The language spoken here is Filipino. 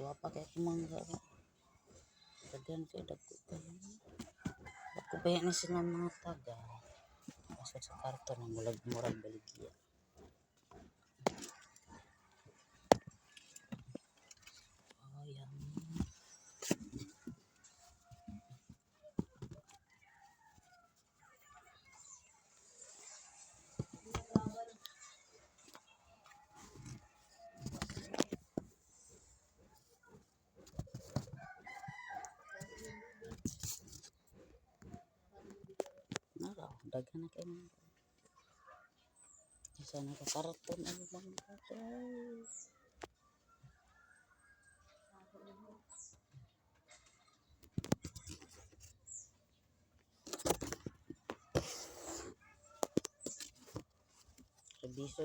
Guwapa kay kumangga ba. Daghan kay dagko pa. Dagko pa yan sila mga taga. Pasok sa karton ng mulag murag baligya. Daghan na kayo mga. Isa na ka karton ano bang ito? Reviso.